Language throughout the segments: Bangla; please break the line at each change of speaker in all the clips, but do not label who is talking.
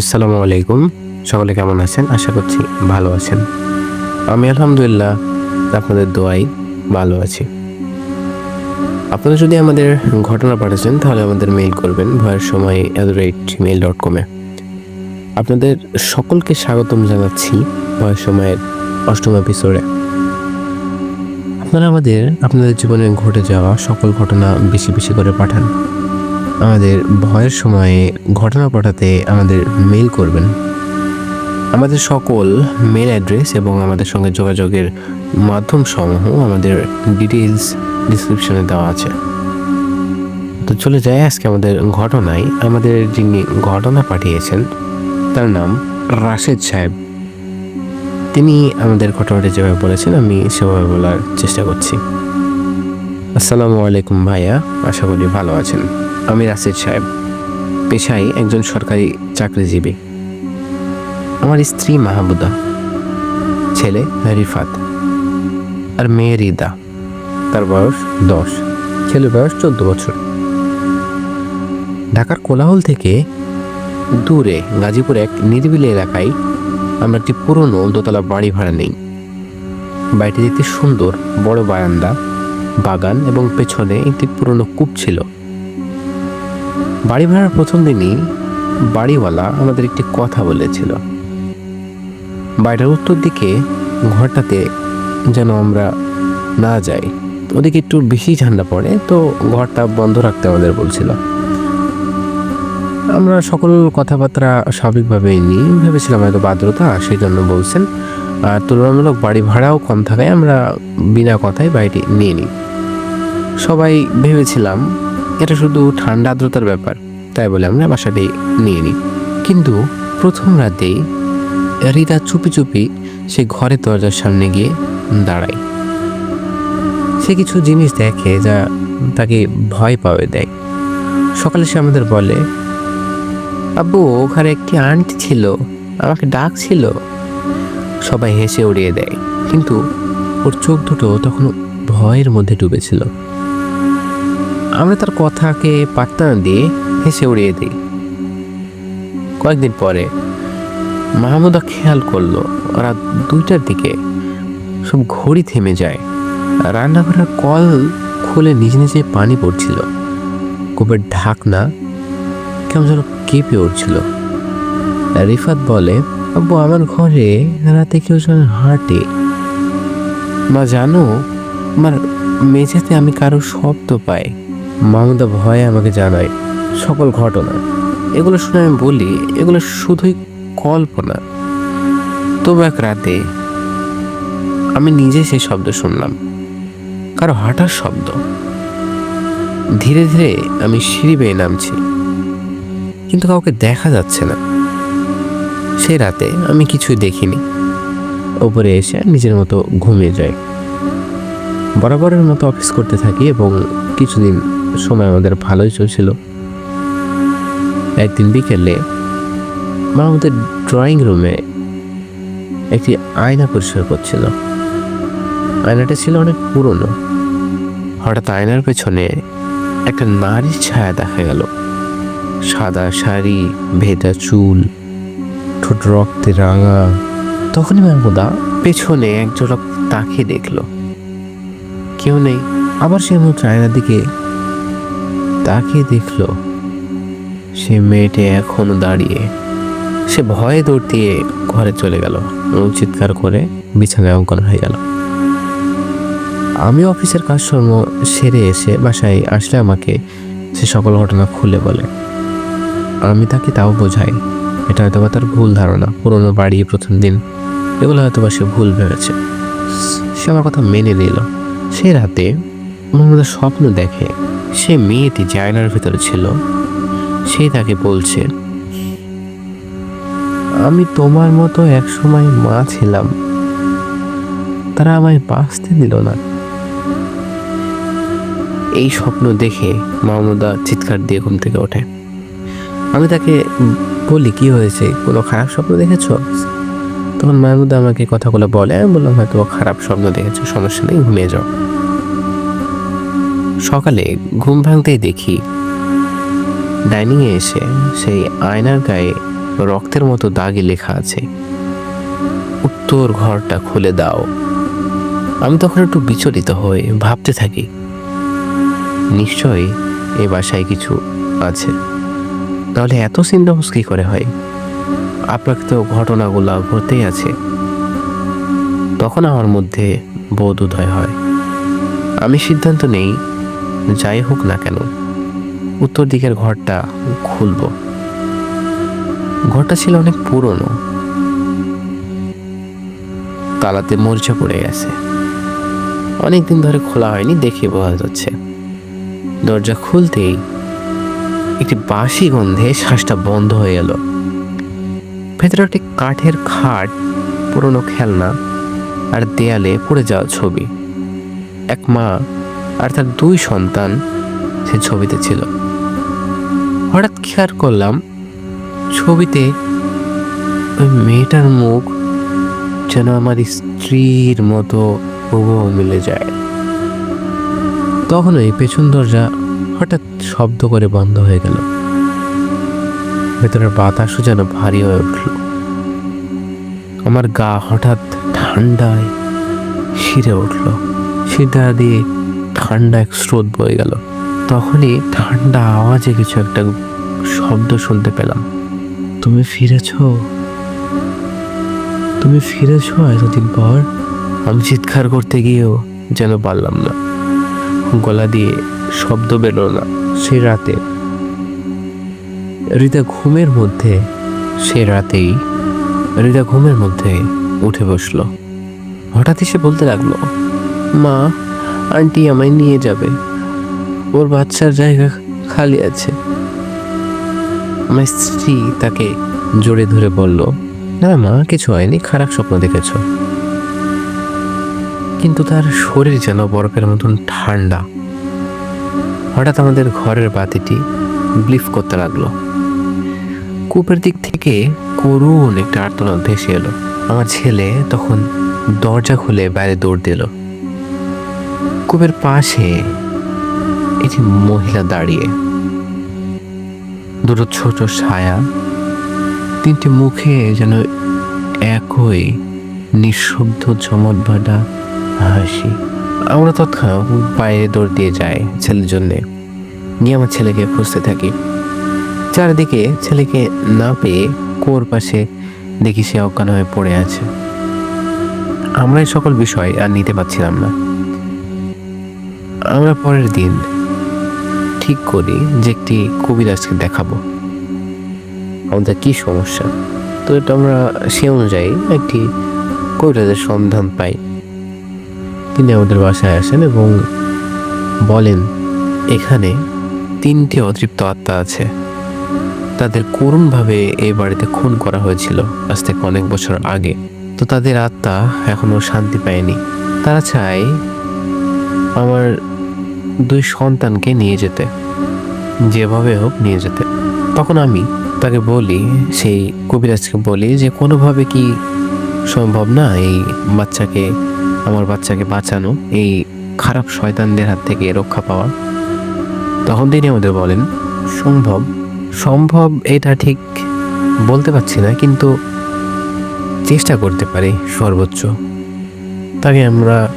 আসসালামু আলাইকুম। সকলে কেমন আছেন? আশা করছি ভালো আছেন। আমি আলহামদুলিল্লাহ আপনাদের দোয়াই ভালো আছি। আপনারা যদি আমাদের ঘটনা পাঠাচ্ছেন, তাহলে আমাদের মেইল করবেন ভয়ের সময় অ্যাট রেট জিমেল ডট কমে আপনাদের সকলকে স্বাগতম জানাচ্ছি ভয়ের সময়ের অষ্টম এপিসোডে আপনারা আমাদের, আপনাদের জীবনে ঘটে যাওয়া সকল ঘটনা বেশি বেশি করে পাঠান। আমাদের ভয়ের সময়ে ঘটনা পাঠাতে আমাদের মেল করবেন। আমাদের সকল মেল অ্যাড্রেস এবং আমাদের সঙ্গে যোগাযোগের মাধ্যম সমূহ আমাদের ডিটেলস ডিসক্রিপশনে দেওয়া আছে। তো চলে যায় আজকে আমাদের ঘটনায়। আমাদের যিনি ঘটনা পাঠিয়েছেন, তার নাম রাশেদ সাহেব। তিনি আমাদের ঘটনাটি যেভাবে বলেছেন, আমি সেভাবে বলার চেষ্টা করছি। আসসালামু আলাইকুম ভাইয়া, আশা করি ভালো আছেন। আমি রাশেদ সাহেব, পেশায় একজন সরকারি চাকরিজীবী। আমার স্ত্রী মাহবুদা ছেলে রিফাত আর মেয়ে রিদা। তার বয়স দশ, ছেলের বয়স চোদ্দ বছর। ঢাকার কোলাহল থেকে দূরে গাজীপুর এক নিরিবিলি এলাকায় আমরা একটি পুরনো দোতলা বাড়ি ভাড়া নেই। বাড়িটি দেখতে সুন্দর, বড় বারান্দা, বাগান এবং পেছনে একটি পুরনো কূপ ছিল। বাড়ি ভাড়ার প্রথম দিনই বাড়িওয়ালা আমাদের একটি কথা বলেছিল। বাড়িটার উত্তর দিকে ঘরটাতে যেন আমরা না যাই। ওদিকে একটু বেশি ঠান্ডা পড়ে, তো ঘরটা বন্ধ রাখতে আমাদের বলছিল। আমরা সকল কথাবার্তা স্বাভাবিকভাবেই নিই। ভেবেছিলাম হয়তো বাদ্রতা সেই জন্য বলছেন, আর তুলনামূলক বাড়ি ভাড়াও কম থাকায় আমরা বিনা কথায় বাড়িটি নিয়ে নিই। সবাই ভেবেছিলাম এটা শুধু ঠান্ডা আর্দ্রতার ব্যাপার, তাই বলে আমরা বাসাটি নিয়ে নিই। কিন্তু প্রথম রাতেই রিতা চুপি চুপি সে ঘরের দরজার সামনে গিয়ে দাঁড়ায়। সে কিছু জিনিস দেখে যা তাকে ভয় পাবে দেয়। সকালে সে আমাদের বলে, আব্বু, ওখানে একটি আন্টি ছিল, আমাকে ডাকছিল। সবাই হেসে উড়িয়ে দেয়, কিন্তু ওর চোখ দুটো তখন ভয়ের মধ্যে ডুবেছিল। আমরা তার কথাকে পাত্তা দিয়ে হেসে উড়িয়ে দিই। কয়েকদিন পরে মাহমুদা খেয়াল করল, রাত দুইটার দিকে সব ঘড়ি থেমে যায়। রান্নাঘরের কল খুলে নিজে নিজে পানি পড়ছিল। কূপের ঢাকনা কেমন যেন কেঁপে উঠছিল। রিফাত বলে, আব্বু, আমার ঘরে রাতে কেউ যেন হাঁটে। মা জানো, আমার মেঝেতে আমি কারও শব্দ পাই। মামুদা ভয়ে আমাকে জানায়, সকল ঘটনা, এগুলো শুনে আমি বলি, এগুলো শুধুই কল্পনা। তবু এক রাতে আমি নিজে সেই শব্দ শুনলাম, কারও হাঁটার শব্দ। ধীরে ধীরে আমি সিঁড়ি বেয়ে নামছি, কিন্তু কাউকে দেখা যাচ্ছে না। সেই রাতে আমি কিছুই দেখিনি। ওপরে এসে নিজের মতো ঘুমিয়ে যাই। বরাবরের মতো অফিস করতে থাকি এবং কিছুদিন সময় আমাদের ভালোই চলছিল। একদিন বিকেলে মা আমাদের ড্রয়িং রুমে একটি আয়না পরিষ্কার করছিল। আয়নাটা ছিল অনেক পুরনো। হঠাৎ আয়নার পেছনে একটা নারীর ছায়া দেখা গেল। সাদা শাড়ি, ভেজা চুল, ঠোঁট রক্তে রাঙা। তখনই মাহমুদা পেছনে এক ঝলক তাকিয়ে দেখল। কেউ নেই, আবার সে মুখ আয়নার দিকে তাকিয়ে দেখল, সে মেয়েটি এখনও দাঁড়িয়ে। সে ভয়ে দৌড় দিয়ে ঘরে চলে গেল এবং চিৎকার করে বিছানায় অঙ্কন হয়ে গেল। আমি অফিসের কাজকর্ম সেরে এসে বাসায় আসলে আমাকে সে সকল ঘটনা খুলে বলে। আমি তাকে তাও বোঝাই, এটা হয়তো তার ভুল ধারণা, পুরোনো বাড়ি, প্রথম দিন, এগুলো হয়তো বা সে ভুল ভেবেছে। সে আমার কথা মেনে নিল। সে রাতে মোহাম্মদের স্বপ্ন দেখে। সে মেয়েটি জায়নার ভিতরে ছিল। সে তাকে বলছে, আমি তোমার মতো এক সময় মা ছিলাম। তারা আমায় বাঁচতে দিল না। এই স্বপ্ন দেখে মামুদা চিৎকার দিয়ে ঘুম থেকে ওঠে। আমি তাকে বলি, কি হয়েছে? কোনো খারাপ স্বপ্ন দেখেছ? তখন মাহমুদা আমাকে কথাগুলো বলে, আমি বললাম, হয়তো খারাপ স্বপ্ন দেখেছ, সমস্যা নেই, ঘুমিয়ে যাও। সকালে ঘুম ভাঙতেই দেখি ডাইনিংয়ে এসে সেই আয়নার গায়ে রক্তের মতো দাগে লেখা আছে, উত্তর ঘরটা খুলে দাও। আমি তখন একটু বিচলিত হয়ে ভাবতে থাকি, নিশ্চয়ই এ বাসায় কিছু আছে। তাহলে এত সিন্ডমস কি করে হয়? আপনাকে তো ঘটনাগুলো ঘটেই আছে। তখন আমার মধ্যে বোধ উদয় হয়। আমি সিদ্ধান্ত নেই যাই হোক না কেন, উত্তর দিকের ঘরটা খুলব। ঘরটা ছিল অনেক পুরনো। তালাতে মরিচা পড়ে গেছে। অনেকদিন ধরে খোলা হয়নি দেখে বোঝা যাচ্ছে। দরজা খুলতেই একটি বাসি গন্ধে শ্বাসটা বন্ধ হয়ে গেল ভেতরে একটি কাঠের খাট, পুরনো খেলনা আর দেয়ালে পড়ে যাওয়া ছবি। এক মা আর তার দুই সন্তান সে ছবিতে ছিল। হঠাৎ খেয়াল করলাম? ছবিতে ওই মেয়েটার মুখ যেন আমার স্ত্রীর মতো হুবহু মিলে যায়। তখন ওই পেছন দরজা হঠাৎ শব্দ করে বন্ধ হয়ে গেল। ভেতরের বাতাসও যেন ভারী হয়ে উঠল। আমার গা হঠাৎ ঠান্ডায় শিরে উঠল। শিরটা দিয়ে ঠান্ডা এক স্রোত বয়ে গেল। তখনই ঠান্ডা আওয়াজে কিছু একটা শব্দ শুনতে পেলাম। তুমি ফিরেছ? তুমি ফিরেছ এতদিন পর? আমি চিৎকার করতে গিয়েও যেন পারলাম না। গলা দিয়ে শব্দ বেরো না, সে রাতে। রিতা ঘুমের মধ্যে, সে রাতেই রিতা ঘুমের মধ্যে উঠে বসল। হঠাৎ এসে বলতে লাগল, মা আন্টি আমায় নিয়ে যাবে। ওর বাচ্চার জায়গা খালি আছে। আমার স্ত্রী তাকে জোরে ধরে বলল, না মা, কিছু হয়নি, খারাপ স্বপ্ন দেখেছ। কিন্তু তার শরীর যেন বরফের মতন ঠান্ডা। হঠাৎ আমাদের ঘরের বাতিটি ব্লিফ করতে লাগল। কূপের দিক থেকে করুণ একটা আর্তনাদ ভেসে এলো। আমার ছেলে তখন দরজা খুলে বাইরে দৌড় দিল। কূপের পাশে একটি মহিলা দাঁড়িয়ে। দুটো ছোট ছায়া, তিনটি মুখে যেন একই নিঃশব্দ চমট ভাটা হাসি। আমরা তৎক্ষণাৎ বাইরে দৌড় দিয়ে যাই ছেলের জন্যে। নিয়ে আমার ছেলেকে খুঁজতে থাকি। চারিদিকে ছেলেকে না পেয়ে কোর পাশে দেখি সে অজ্ঞান হয়ে পড়ে আছে। আমরা এই সকল বিষয় আর নিতে পারছিলাম না। আমরা পরের দিন ঠিক করি যে একটি কবিরাজকে দেখাবো। আমাদের কি সমস্যা? তো এটা আমরা সে অনুযায়ী একটি কবিরাজের সন্ধান পাই। তিনি আমাদের বাসায় আসেন এবং বলেন, এখানে তিনটি অতৃপ্ত আত্মা আছে। তাদের করুণভাবে এই বাড়িতে খুন করা হয়েছিল আজ থেকে অনেক বছর আগে। তো তাদের আত্মা এখনও শান্তি পায়নি। তারা চায় আমার দুই সন্তানকে নিয়ে যেতে, যেভাবে হোক নিয়ে যেতে। তখন আমি তাকে বলি, সেই কবিরাজকে বলি যে, কোনোভাবে কি সম্ভব না এই বাচ্চাকে, আমার বাচ্চাকে বাঁচানো, এই খারাপ শয়তানদের হাত থেকে রক্ষা পাওয়া? তখন তিনি আমাদের বলেন, সম্ভব সম্ভব এটা ঠিক বলতে পারছি না, কিন্তু চেষ্টা করতে পারি সর্বোচ্চ। তাকে আমরা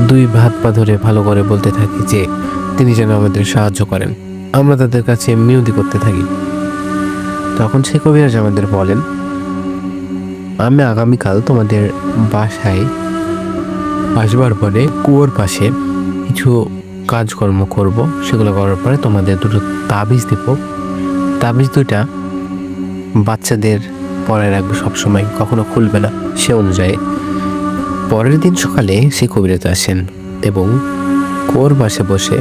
দুই ভাত পা ধরে ভালো করে বলতে থাকি যে, তিনি যেন আমাদের সাহায্য করেন। আমরা তাদের কাছে মিউদি করতে থাকি। তখন সে কবিরাজ আমাদের বলেন, আমি আগামীকাল তোমাদের বাসায় আসবার পরে কুয়োর পাশে কিছু কাজকর্ম করব। সেগুলো করার পরে তোমাদের দুটো তাবিজ দিব। তাবিজ দুইটা বাচ্চাদের পরে রাখবে সবসময়, কখনো খুলবে না। সে অনুযায়ী পরের দিন সকালে সে কবিরাজ আসেন এবং কোর পাশে বসে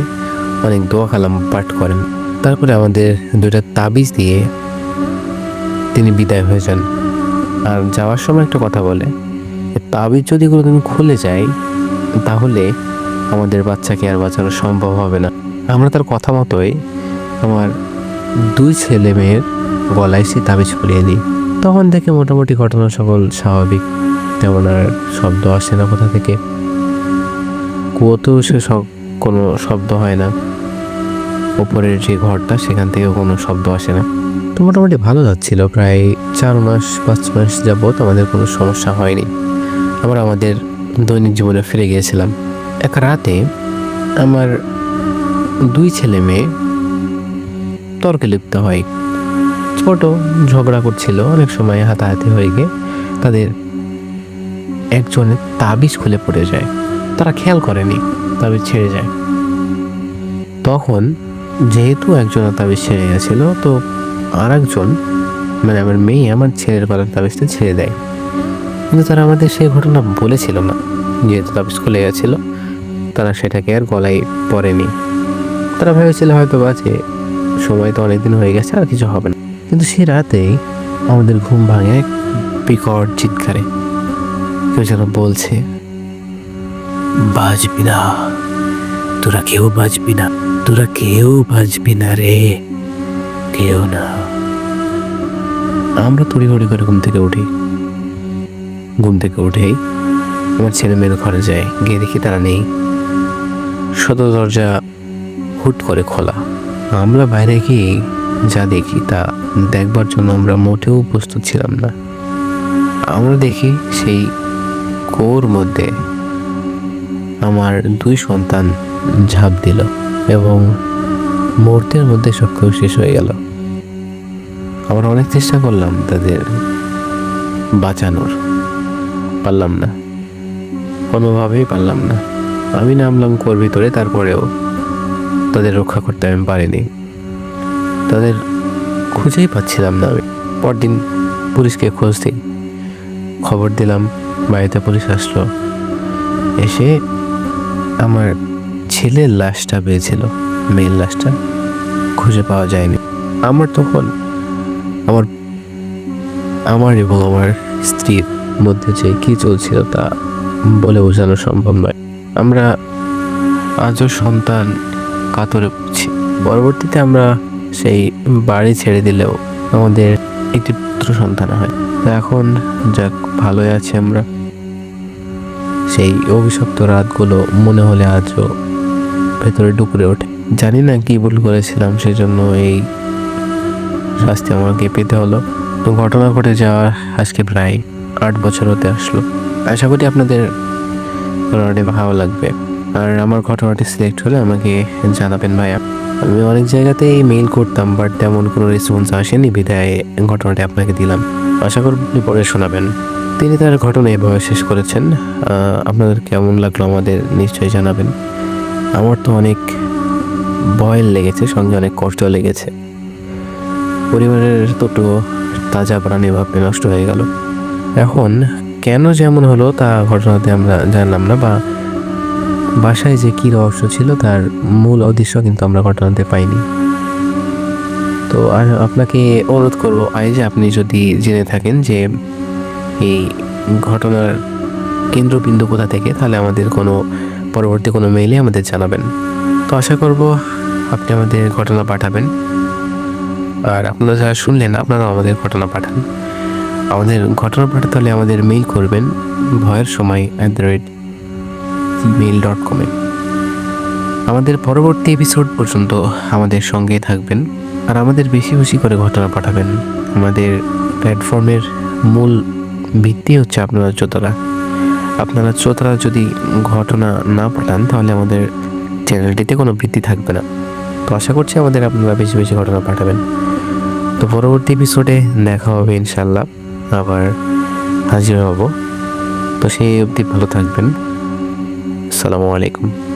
অনেক দোয়া কালাম পাঠ করেন। তারপরে আমাদের দুইটা তাবিজ দিয়ে তিনি বিদায় হয়ে যান। আর যাওয়ার সময় একটা কথা বলে তাবিজ যদি কোনোদিন খুলে যায়, তাহলে আমাদের বাচ্চাকে আর বাঁচানো সম্ভব হবে না। আমরা তার কথা মতোই আমার দুই ছেলে মেয়ের গলায় সে তাবিজ পরিয়ে দিই। তখন থেকে মোটামুটি ঘটনা সকল স্বাভাবিক। তেমন আর শব্দ আসে না কোথা থেকে। কুয়োতেও সে কোনো শব্দ হয় না। ওপরের যে ঘরটা, সেখান থেকেও কোনো শব্দ আসে না। তো মোটামুটি ভালো যাচ্ছিল। প্রায় চার মাস, পাঁচ মাস যাবত আমাদের কোনো সমস্যা হয়নি। আমরা আমাদের দৈনিক জীবনে ফিরে গিয়েছিলাম। এক রাতে আমার দুই ছেলে মেয়ে তর্কে লিপ্ত হয়। ছোট, ঝগড়া করছিল। অনেক সময় হাতাহাতি হয়ে গিয়ে তাদের একজনের তাবিজ খুলে পড়ে যায়। তারা খেয়াল করেনি, তাবিজ ছেড়ে যায়। তখন যেহেতু একজনের তাবিজ ছেড়ে গেছিল, তো আর একজন মানে আমার মেয়ে আমার ছেলের গলার তাবিজটা ছেড়ে দেয়। কিন্তু তারা আমাদের সেই ঘটনা বলেছিল না, যেহেতু তাবিজ খুলে গেছিল, তারা সেটাকে আর গলায় পরেনি। তারা ভেবেছিল হয়তো বাজে সময় তো অনেকদিন হয়ে গেছে, আর কিছু হবে না। কিন্তু সে রাতেই আমাদের ঘুম ভাঙে এক বিকট চিৎকারে। কেউ যেন বলছে, বাজবি না, তোরা কেউ বাজবি না, তোরা কেউ বাজবি না রে, কেউ না। আমরা তড়িঘড়ি করে ঘুম থেকে উঠি। ঘুম থেকে উঠেই আমার ছেলে মেয়ের ঘরে যায়, গিয়ে দেখি তারা নেই। সদর দরজা হুট করে খোলা। আমরা বাইরে গিয়ে যা দেখি তা দেখবার জন্য আমরা মোটেও প্রস্তুত ছিলাম না। আমরা দেখি সেই কোর মধ্যে আমার দুই সন্তান ঝাঁপ দিল এবং মুহূর্তের মধ্যে সব কেউ শেষ হয়ে গেল। আমরা অনেক চেষ্টা করলাম তাদের বাঁচানোর। পারলাম না। কোনোভাবেই পারলাম না। আমি নামলাম কোর ভিতরে, তারপরেও তাদের রক্ষা করতে আমি পারিনি। তাদের খুঁজেই পাচ্ছিলাম না আমি। পরদিন পুলিশকে খোঁজ দিই। খবর দিলাম বাড়িতে পুলিশ আসলো। এসে আমার ছেলের লাশটা পেয়েছিল। মেয়ের লাশটা খুঁজে পাওয়া যায়নি। আমার তখন আমার আমার এবং আমার স্ত্রীর মধ্যে যে কী চলছিল তা বলে বোঝানো সম্ভব নয়। আমরা আজও সন্তান কাতরে পড়ছি পরবর্তীতে আমরা সেই বাড়ি ছেড়ে দিলেও আমাদের একটি পুত্র সন্তান হয়। এখন যাক, ভালোই আছি আমরা। সেই অভিশপ্ত রাতগুলো মনে হলে আজও ভেতরে ডুকরে ওঠে। জানি না কি ভুল করেছিলাম সেই জন্য এই শাস্তি আমাকে পেতে হলো। তো ঘটনা ঘটে যাওয়ার আজকে প্রায় আট বছর হতে আসলো। আশা করি আপনাদের ঘটনাটি ভালো লাগবে। আর আমার ঘটনাটি সিলেক্ট হলে আমাকে জানাবেন ভাইয়া। আমি অনেক জায়গাতেই মেইল করতাম বাট তেমন কোনো রেসপন্স আসেনি। বিদায় ঘটনাটি আপনাকে দিলাম। আশা করি আপনি পরে শোনাবেন। তিনি তার ঘটনা এভাবে শেষ করেছেন। আপনাদের কেমন লাগল আমাদের নিশ্চয়ই জানাবেন। আমার তো অনেক ভয় লেগেছে, সঙ্গে অনেক কষ্ট লেগেছে। পরিবারের দুটো তাজা প্রাণী ভাবে নষ্ট হয়ে গেল। এখন কেন যেমন হলো তা ঘটনাতে আমরা জানলাম না, বা বাসায় যে কী রহস্য ছিল তার মূল উদ্দেশ্য কিন্তু আমরা ঘটনাতে পাইনি। তো আর আপনাকে অনুরোধ করব, আই, যে আপনি যদি জেনে থাকেন যে এই ঘটনার কেন্দ্রবিন্দু কোথা থেকে, তাহলে আমাদের কোনো পরবর্তী কোনো মেইলে আমাদের জানাবেন। তো আশা করব আপনি আমাদের ঘটনা পাঠাবেন। আর আপনারা যারা শুনলেন আপনারা আমাদের ঘটনা পাঠান। আমাদের ঘটনা পাঠাতে হলে আমাদের মেইল করবেন ভয়ের সময় at the rate Gmail dot কমে আমাদের পরবর্তী এপিসোড পর্যন্ত আমাদের সঙ্গে থাকবেন আর আমাদের বেশি বেশি করে ঘটনা পাঠাবেন। আমাদের প্ল্যাটফর্মের মূল ভিত্তি হচ্ছে আপনারা শ্রোতারা। আপনারা শ্রোতারা যদি ঘটনা না পাঠান, তাহলে আমাদের চ্যানেলটিতে কোনো ভিত্তি থাকবে না। তো আশা করছি আমাদের আপনারা বেশি বেশি ঘটনা পাঠাবেন। তো পরবর্তী এপিসোডে দেখা হবে ইনশাল্লাহ আবার হাজির হব। তো সেই অবধি ভালো থাকবেন। আসসালামু আলাইকুম।